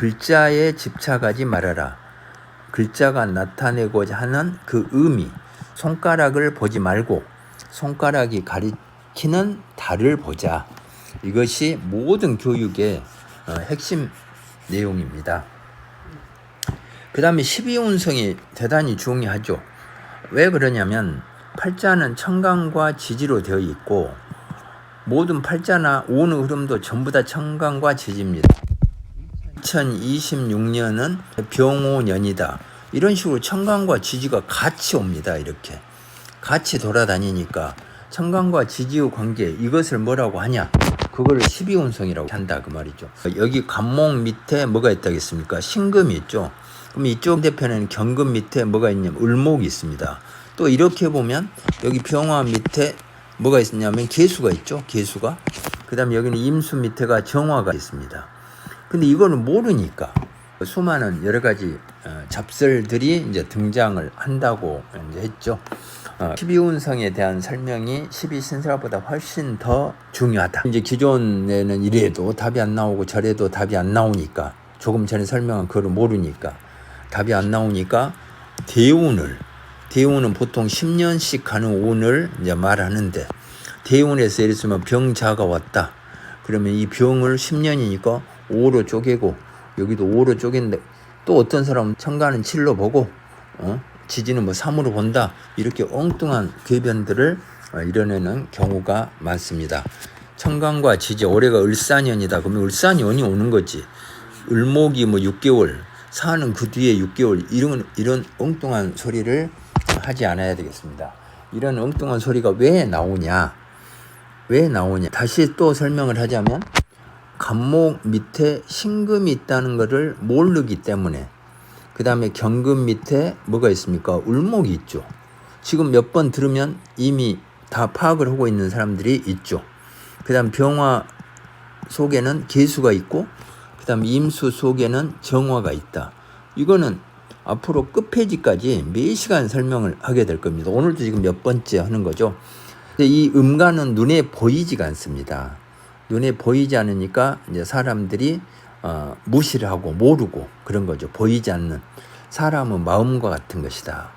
글자에 집착하지 말아라. 글자가 나타내고자 하는 그 의미, 손가락을 보지 말고 손가락이 가리키는 달을 보자. 이것이 모든 교육의 어, 핵심 내용입니다. 그 다음에 12운성이 대단히 중요하죠. 왜 그러냐면 팔자는 청강과 지지로 되어 있고 모든 팔자나 오는 흐름도 전부 다 청강과 지지입니다. 2026년은 병오년이다. 이런 식으로 청강과 지지가 같이 옵니다. 이렇게 같이 돌아다니니까 청강과 지지의 관계 이것을 뭐라고 하냐? 그거를 12운성이라고 한다 그 말이죠. 여기 간목 밑에 뭐가 있다겠습니까? 신금이 있죠. 그럼 이쪽 대편에는 경금 밑에 뭐가 있냐면 을목이 있습니다. 또 이렇게 보면 여기 병화 밑에 뭐가 있냐면 개수가 있죠. 개수가. 그 다음에 여기는 임수 밑에가 정화가 있습니다. 근데 이거는 모르니까 수많은 여러 가지 어, 잡설들이 이제 등장을 한다고 이제 했죠. 어, 12운성에 대한 설명이 12신설보다 훨씬 더 중요하다. 이제 기존에는 이래도 답이 안 나오고 저래도 답이 안 나오니까 조금 전에 설명한 그걸 모르니까 답이 안 나오니까 대운을 대운은 보통 10년씩 가는 운을 이제 말하는데 대운에서 예를 들면 병자가 왔다. 그러면 이 병을 10년이니까 5로 쪼개고 여기도 5로 쪼갠데 또 어떤 사람은 천간은 7로 보고 어? 지지는 뭐 3으로 본다. 이렇게 엉뚱한 궤변들을 어, 이뤄내는 경우가 많습니다. 천간과 지지 올해가 을사년이다. 그러면 을사년이 오는 거지. 을목이 뭐 6개월, 사는 그 뒤에 6개월 이런 이런 엉뚱한 소리를 하지 않아야 되겠습니다. 이런 엉뚱한 소리가 왜 나오냐? 왜 나오냐? 다시 또 설명을 하자면 간목 밑에 신금이 있다는 것을 모르기 때문에 그 다음에 경금 밑에 뭐가 있습니까? 울목이 있죠. 지금 몇 번 들으면 이미 다 파악을 하고 있는 사람들이 있죠. 그 다음 병화 속에는 개수가 있고 그 다음 임수 속에는 정화가 있다. 이거는 앞으로 끝페이지까지 매 시간 설명을 하게 될 겁니다. 오늘도 지금 몇 번째 하는 거죠. 이 음가는 눈에 보이지가 않습니다. 눈에 보이지 않으니까 이제 사람들이 어, 무시를 하고 모르고 그런 거죠. 보이지 않는 사람은 마음과 같은 것이다.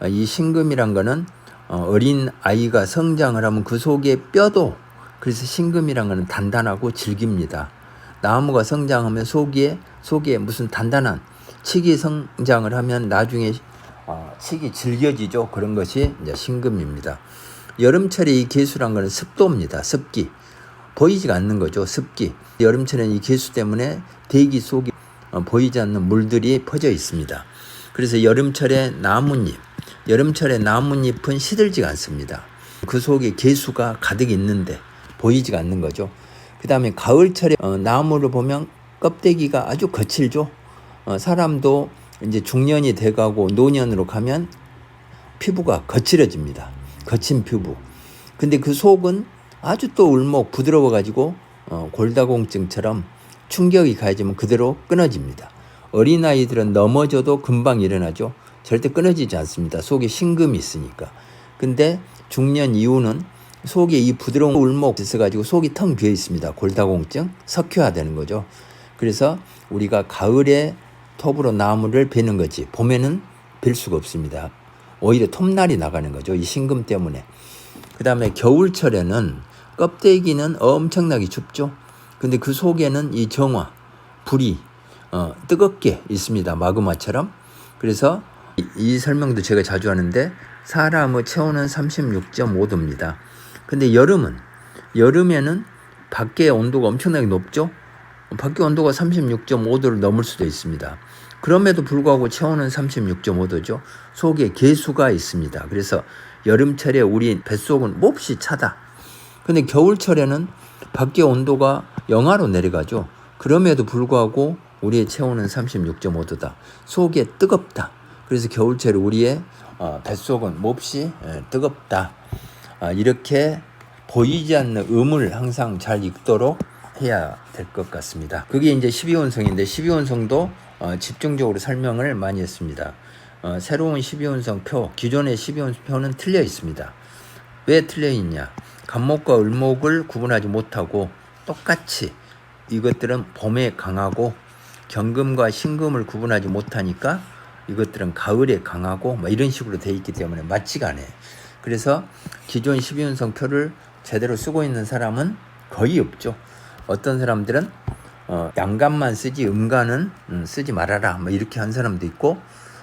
어, 이 신금이란 거는 어, 어린 아이가 성장을 하면 그 속에 뼈도 그래서 신금이란 거는 단단하고 질깁니다. 나무가 성장하면 속에 속에 무슨 단단한 칡이 성장을 하면 나중에 어, 칡이 질겨지죠. 그런 것이 이제 신금입니다. 여름철에 이 개수란 거는 습도입니다. 습기. 보이지가 않는 거죠. 습기. 여름철에는 이 개수 때문에 대기 속에 어, 보이지 않는 물들이 퍼져 있습니다. 그래서 여름철에 나뭇잎, 여름철에 나뭇잎은 시들지가 않습니다. 그 속에 개수가 가득 있는데 보이지가 않는 거죠. 그 다음에 가을철에 어, 나무를 보면 껍데기가 아주 거칠죠. 어, 사람도 이제 중년이 돼가고 노년으로 가면 피부가 거칠어집니다. 거친 피부. 근데 그 속은 아주 또 울목 부드러워 가지고 어, 골다공증처럼 충격이 가해지면 그대로 끊어집니다. 어린아이들은 넘어져도 금방 일어나죠. 절대 끊어지지 않습니다. 속에 신금이 있으니까. 근데 중년 이후는 속에 이 부드러운 울목 있어가지고 속이 텅 비어 있습니다. 골다공증, 석회화되는 거죠. 그래서 우리가 가을에 톱으로 나무를 베는 거지. 봄에는 벨 수가 없습니다. 오히려 톱날이 나가는 거죠. 이 신금 때문에. 그 다음에 겨울철에는 껍데기는 엄청나게 춥죠. 근데 그 속에는 이 정화, 불이 어, 뜨겁게 있습니다. 마그마처럼. 그래서 이, 이 설명도 제가 자주 하는데 사람의 체온은 36.5도입니다. 근데 여름은 여름에는 밖에 온도가 엄청나게 높죠. 밖에 온도가 36.5도를 넘을 수도 있습니다. 그럼에도 불구하고 체온은 36.5도죠. 속에 개수가 있습니다. 그래서 여름철에 우리 뱃속은 몹시 차다. 근데 겨울철에는 밖에 온도가 영하로 내려가죠. 그럼에도 불구하고 우리의 체온은 36.5도다. 속에 뜨겁다. 그래서 겨울철에 우리의 어, 뱃속은 몹시 예, 뜨겁다. 아, 이렇게 보이지 않는 음을 항상 잘 읽도록 해야 될 것 같습니다. 그게 이제 12원성인데 12원성도 어, 집중적으로 설명을 많이 했습니다. 어, 새로운 12원성 표, 기존의 12원성 표는 틀려 있습니다. 왜 틀려 있냐? 간목과 을목을 구분하지 못하고 똑같이 이것들은 봄에 강하고 경금과 신금을 구분하지 못하니까 이것들은 가을에 강하고 뭐 이런 식으로 돼 있기 때문에 맞지가 않아요. 그래서 기존 12운성 표를 제대로 쓰고 있는 사람은 거의 없죠. 어떤 사람들은 어, 양간만 쓰지 음간은 음, 쓰지 말아라 뭐 이렇게 한 사람도 있고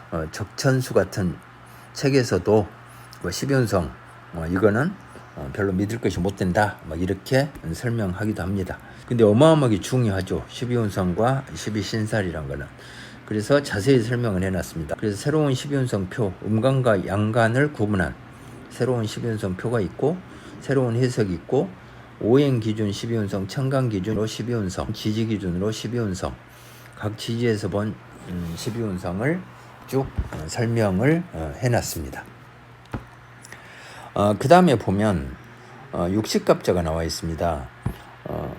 어, 적천수 같은 책에서도 뭐 12운성 뭐 이거는 어, 별로 믿을 것이 못 된다 뭐 이렇게 설명하기도 합니다. 근데 어마어마하게 중요하죠. 12운성과 12신살이란 거는. 그래서 자세히 설명을 해놨습니다. 그래서 새로운 12운성 표, 음간과 양간을 구분한 새로운 12운성 표가 있고 새로운 해석이 있고 오행 기준 12운성, 천간 기준으로 12운성, 지지 기준으로 12운성 각 지지에서 본 음, 12운성을 쭉 어, 설명을 어, 해놨습니다. 어, 그 다음에 보면 어, 육식갑자가 나와 있습니다. 어,